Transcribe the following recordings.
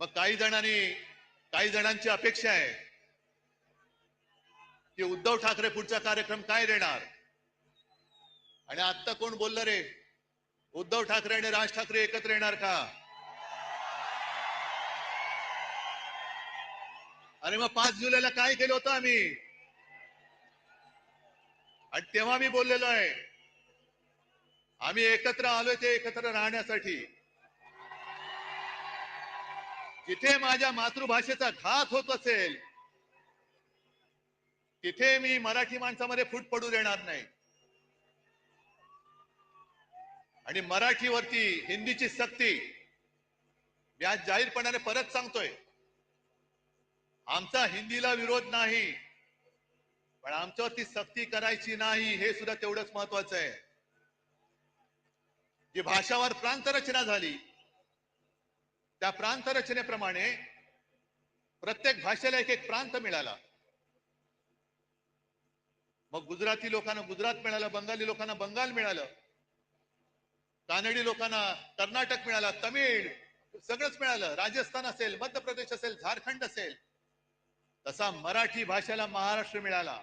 मग काही जणांनी काही जणांची अपेक्षा आहे की उद्धव ठाकरे पुढचा कार्यक्रम काय देणार? आणि आता कोण बोललं रे? उद्धव ठाकरे आणि राज ठाकरे एकत्र येणार का? अरे मग पाच जुलैला काय केलं होतं आम्ही? आणि तेव्हा मी बोललेलो आहे आम्ही एकत्र आलोय ते एकत्र राहण्यासाठी. जिथे माझ्या मातृभाषेचा घात होत असेल तिथे मी मराठी माणसामध्ये फूट पडू देणार नाही. आणि मराठीवरती हिंदीची सक्ती मी आज जाहीरपणाने परत सांगतोय. आमचा हिंदीला विरोध नाही पण आमच्यावरती सक्ती करायची नाही हे सुद्धा तेवढंच महत्वाचं आहे. जी भाषावर प्रांतरचना झाली त्या प्रांत रचनेप्रमाणे प्रत्येक भाषेला एक एक प्रांत मिळाला. मग गुजराती लोकांना गुजरात मिळालं बंगाली लोकांना बंगाल मिळालं कानडी लोकांना कर्नाटक मिळालं तमिळ सगळंच मिळालं. राजस्थान असेल मध्य प्रदेश असेल झारखंड असेल तसा मराठी भाषेला महाराष्ट्र मिळाला.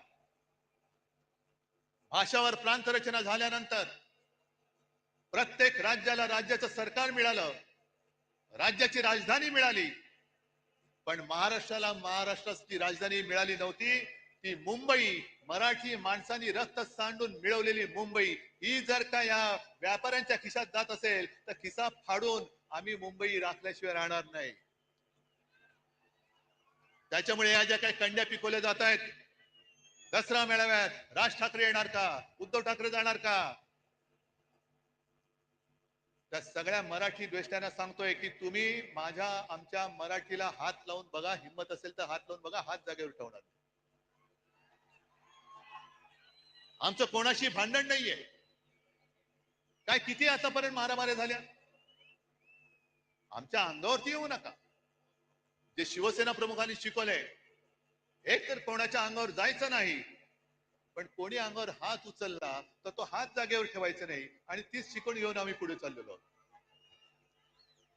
भाषावर प्रांत रचना झाल्यानंतर प्रत्येक राज्याला राज्याचं सरकार मिळालं. राज्याची राजधानी मिळाली. पण महाराष्ट्राला महाराष्ट्राची राजधानी मिळाली नव्हती ती मुंबई. मराठी माणसांनी रक्त सांडून मिळवलेली मुंबई. ही जर का या व्यापाऱ्यांच्या खिशात जात असेल तर खिसा फाडून आम्ही मुंबई राखल्याशिवाय राहणार नाही. त्याच्यामुळे या ज्या काही कंड्या पिकवल्या जात आहेत दसरा मेळाव्यात राज ठाकरे येणार का? उद्धव ठाकरे जाणार का? त्या सगळ्या मराठी द्वेष्ट्यांना सांगतोय की तुम्ही माझ्या आमच्या मराठीला हात लावून बघा हिंमत असेल तर हात लावून बघा हात जागेवर ठेवणार. आमचं कोणाशी भांडण नाहीये. काय किती आतापर्यंत मारामाऱ्या झाल्या? आमच्या अंगावरती येऊ नका. जे शिवसेना प्रमुखांनी शिकवलंय एक तर कोणाच्या अंगावर जायचं नाही. पण कोणी अंगावर हात उचलला तर तो हात जागेवर ठेवायचा नाही आणि तीच शिकवण घेऊन आम्ही पुढे चाललेलो. आहोत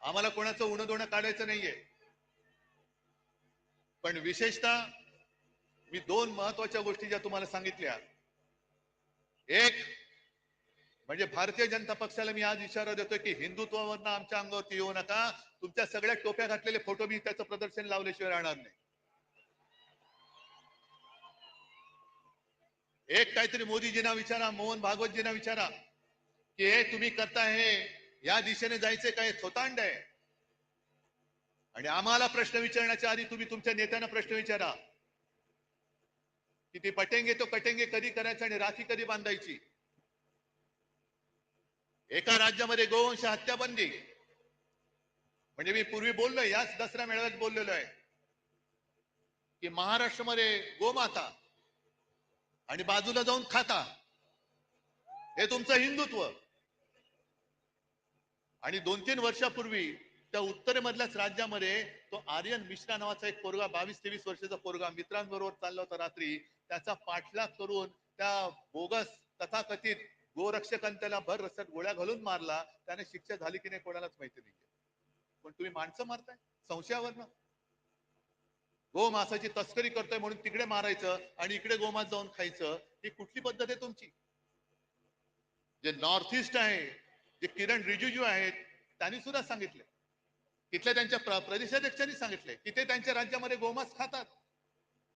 आम्हाला कोणाचं उणं दोणं काढायचं नाहीये. पण विशेषतः मी दोन महत्त्वाच्या गोष्टी ज्या तुम्हाला सांगितल्या. एक म्हणजे भारतीय जनता पक्षाला मी आज इशारा देतोय की हिंदुत्वावरनं आमच्या अंगावरती येऊ नका. तुमच्या सगळ्या टोप्या घातलेले फोटो मी त्याचं प्रदर्शन लावल्याशिवाय राहणार नाही. एक काहीतरी मोदीजींना विचारा मोहन भागवतजींना विचारा की हे तुम्ही करता हे या दिशेने जायचे काय थोतांड आहे. आणि आम्हाला प्रश्न विचारण्याच्या आधी तुम्ही तुमच्या नेत्यांना प्रश्न विचारा. की ती पटेंगे तो कटेंगे कधी करायचं आणि राखी कधी बांधायची? एका राज्यामध्ये गोवंश हत्याबंदी. म्हणजे मी पूर्वी बोललोय याच दसरा मेळाव्यात बोललेलो आहे की महाराष्ट्रामध्ये गोमाता आणि बाजूला जाऊन खाता. हे तुमचं हिंदुत्व. आणि दोन तीन वर्षापूर्वी त्या उत्तरेमधल्याच राज्यामध्ये तो आर्यन मिश्रा नावाचा एक पोरगा बावीस तेवीस वर्षाचा पोरगा मित्रांबरोबर चालला होता रात्री. त्याचा पाठलाग करून त्या बोगस तथाकथित गोरक्षकांनी त्याला भर रस्त्यात गोळ्या घालून मारला. त्याने शिक्षा झाली की नाही कोणालाच माहिती नाही पण तुम्ही माणसं मारताय? संशयावरनं? गोमासाची तस्करी करतोय म्हणून तिकडे मारायचं आणि इकडे गोमास जाऊन खायचं ही कुठली पद्धत आहे तुमची? जे नॉर्थ ईस्ट आहे जे किरण रिजिजू आहेत त्यांनी सुद्धा सांगितले तिथल्या त्यांच्या प्रदेशाध्यक्षांनी सांगितले की ते त्यांच्या राज्यामध्ये गोमास खातात.